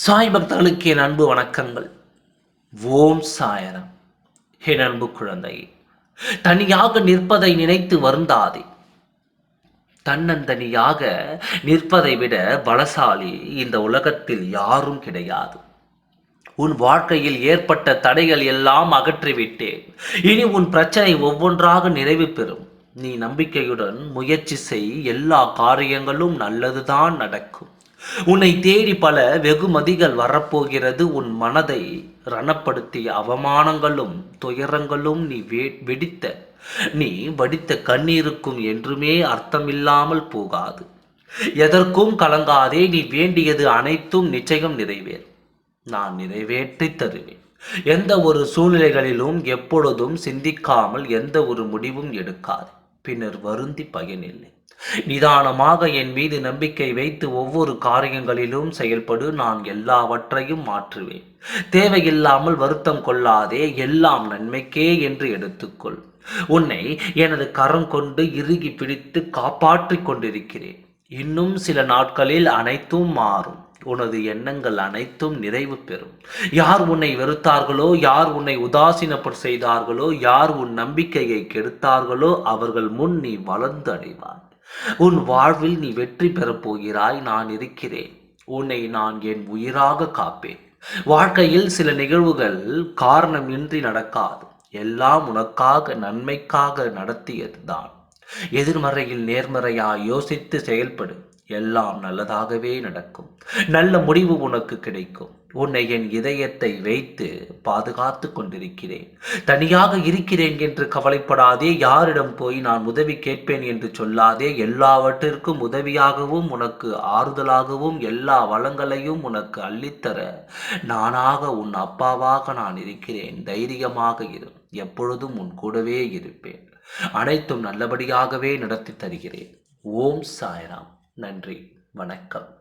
சாய் பக்தர்களுக்கு என் அன்பு வணக்கங்கள். ஓம் சாயரம். என் அன்பு குழந்தையே தனியாக நிற்பதை நினைத்து வருந்தாதே. தன்னந்தனியாக நிற்பதை விட பலசாலி இந்த உலகத்தில் யாரும் கிடையாது. உன் வாழ்க்கையில் ஏற்பட்ட தடைகள் எல்லாம் அகற்றிவிட்டேன். இனி உன் பிரச்சனை ஒவ்வொன்றாக நிறைவு பெறும். நீ நம்பிக்கையுடன் முயற்சி செய். எல்லா காரியங்களும் நல்லதுதான் நடக்கும். உன்னை தேடி பல வெகுமதிகள் வரப்போகிறது. உன் மனதை ரணப்படுத்திய அவமானங்களும் துயரங்களும் நீ வே வெடித்த நீ வடித்த கண்ணீருக்கும் என்றுமே அர்த்தமில்லாமல் போகாது. எதற்கும் கலங்காதே நீ வேண்டியது அனைத்தும் நிச்சயம் நிறைவேறும். நான் நிறைவேற்றி தருவேன். எந்த ஒரு சூழ்நிலைகளிலும் எப்பொழுதும் சிந்திக்காமல் எந்த ஒரு முடிவும் எடுக்காது. பின்னர் வருந்தி பயனில்லை நிதானமாக என் மீது நம்பிக்கை வைத்து ஒவ்வொரு காரியங்களிலும் செயல்படு நான் எல்லாவற்றையும் மாற்றுவேன். தேவையில்லாமல் வருத்தம் கொள்ளாதே எல்லாம் நன்மைக்கே என்று எடுத்துக்கொள். உன்னை எனது கரம் கொண்டு இறுகி பிடித்து காப்பாற்றிக் கொண்டிருக்கிறேன். இன்னும் சில நாட்களில் அனைத்தும் மாறும். உனது எண்ணங்கள் அனைத்தும் நிறைவு பெறும். யார் உன்னை வெறுத்தார்களோ யார் உன்னை உதாசீனப்பட செய்தார்களோ யார் உன் நம்பிக்கையை கெடுத்தார்களோ அவர்கள் முன் நீ வளர்ந்து அடைவாய் உன் வாழ்வில் நீ வெற்றி பெறப் போகிறாய் நான் இருக்கிறேன். உன்னை நான் என் உயிராக காப்பேன். வாழ்க்கையில் சில நிகழ்வுகள் காரணமின்றி நடக்காது. எல்லாம் உனக்காக நன்மைக்காக நடத்தியதுதான். எதிர்மறையில் நேர்மறையாய் யோசித்து செயல்படு. எல்லாம் நல்லதாகவே நடக்கும். நல்ல முடிவு உனக்கு கிடைக்கும். உன்னை என் இதயத்தை வைத்து பாதுகாத்து கொண்டிருக்கிறேன். தனியாக இருக்கிறேன் என்று கவலைப்படாதே. யாரிடம் போய் நான் உதவி கேட்பேன் என்று சொல்லாதே. எல்லாவற்றிற்கும் உதவியாகவும் உனக்கு ஆறுதலாகவும் எல்லா வளங்களையும் உனக்கு அள்ளித்தர நானாக உன் அப்பாவாக நான் இருக்கிறேன். தைரியமாக இரு. எப்பொழுதும் உன் கூடவே இருப்பேன். அனைத்தும் நல்லபடியாகவே நடத்தி தருகிறேன். ஓம் சாய்ராம். நன்றி. வணக்கம்.